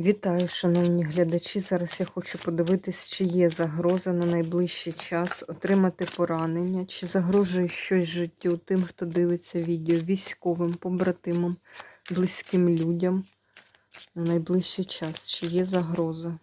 Вітаю, шановні глядачі. Зараз я хочу подивитись, чи є загроза на найближчий час отримати поранення, чи загрожує щось життю тим, хто дивиться відео, військовим, побратимам, близьким людям на найближчий час. Чи є загроза?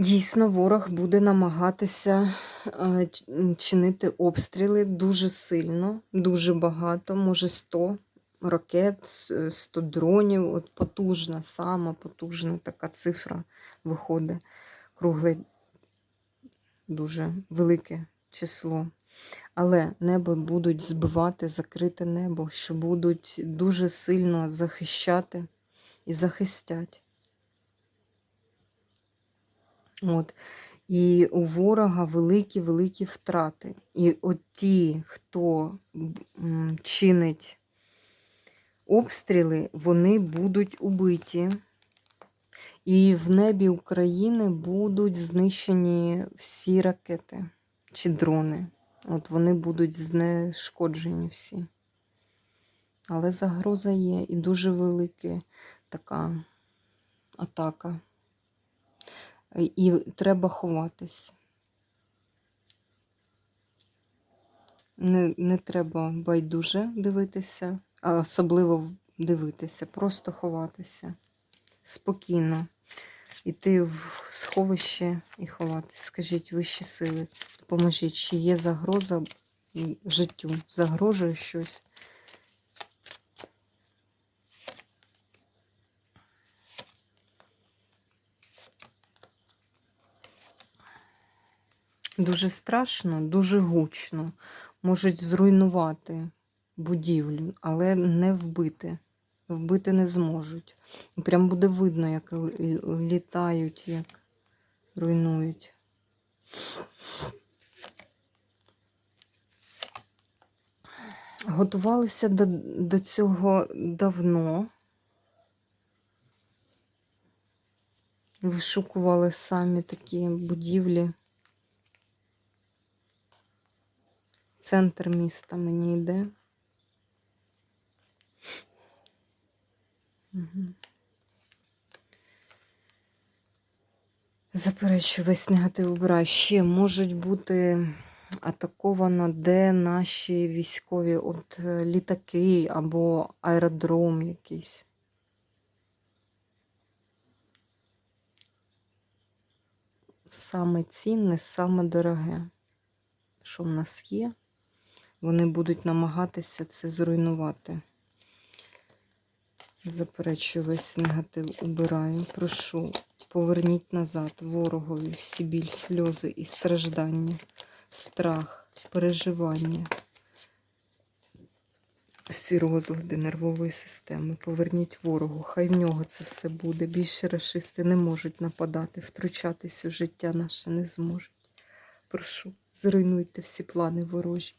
Дійсно, ворог буде намагатися е, чинити обстріли дуже сильно, дуже багато, може 100 ракет, 100 дронів. От потужна, сама потужна така цифра виходить. Кругле, дуже велике число. Але небо будуть збивати, закрите небо, що будуть дуже сильно захищати і захистять. От. І у ворога великі-великі втрати. І от ті, хто чинить обстріли, вони будуть убиті. І в небі України будуть знищені всі ракети чи дрони. От вони будуть знешкоджені всі. Але загроза є і дуже велика така атака. І треба ховатись. Не, не треба байдуже дивитися, а особливо дивитися, просто ховатися. Спокійно. Іти в сховище і ховатись. Скажіть вищі сили, допоможіть, чи є загроза життю, загрожує щось. Дуже страшно, дуже гучно. Можуть зруйнувати будівлю, але не вбити. Вбити не зможуть. Прям буде видно, як літають, як руйнують. Готувалися до, до цього давно. Вишукували самі такі будівлі. Центр міста мені йде. Мгм. Заперечую, весь негатив убираю. Ще можуть бути атаковано, де наші військові, от е, літаки або аеродром якийсь. Саме цінне, саме дороге, що в нас є, вони будуть намагатися це зруйнувати. Заперечую, весь негатив убираю. Прошу, поверніть назад ворогові всі біль, сльози і страждання, страх, переживання, всі розлади нервової системи. Поверніть ворогу, хай в нього це все буде. Більше рашисти не можуть нападати, втручатись у життя наше не зможуть. Прошу, зруйнуйте всі плани ворожі.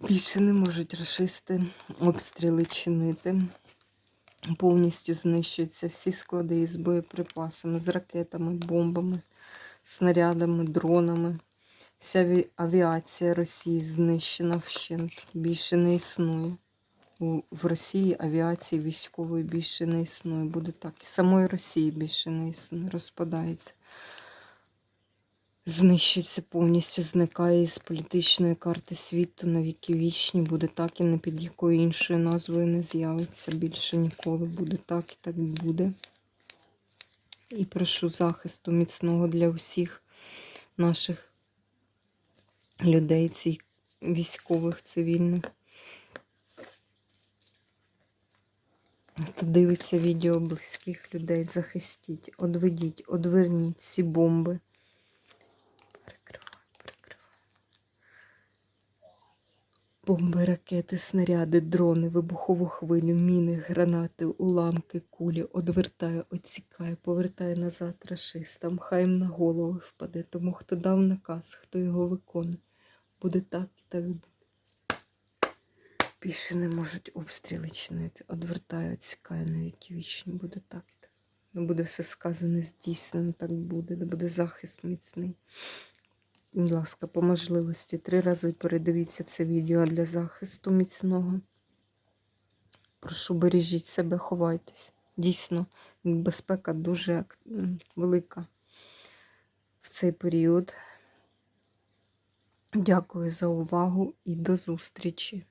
Більше не можуть рашисти обстріли чинити. Повністю знищуються всі склади із боєприпасами, з ракетами, бомбами, снарядами, дронами. Вся авіація Росії знищена вщент. Більше не існує. В Росії авіації військової більше не існує. Буде так. І самої Росії більше не існує, розпадається. Знищиться повністю, зникає із політичної карти світу на віки вічні, буде так і не під якою іншою назвою не з'явиться. Більше ніколи буде так і так буде. І прошу захисту міцного для усіх наших людей, цих військових, цивільних. Хто дивиться відео близьких людей, захистіть, одведіть, одверніть всі бомби. Бомби, ракети, снаряди, дрони, вибухову хвилю, міни, гранати, уламки, кулі одвертає, оцікає, повертає назад рашистам. Хай їм на голову впаде, тому хто дав наказ, хто його виконує. Буде так і так буде. Більше не можуть обстріли чинити. Одвертаю, відсікаю на віки вічні. Буде так. і так. Не буде все сказане, здійснено, так буде, де буде захист міцний. Будь ласка, по можливості три рази передивіться це відео для захисту міцного. Прошу, бережіть себе, ховайтесь. Дійсно, безпека дуже велика в цей період. Дякую за увагу і до зустрічі!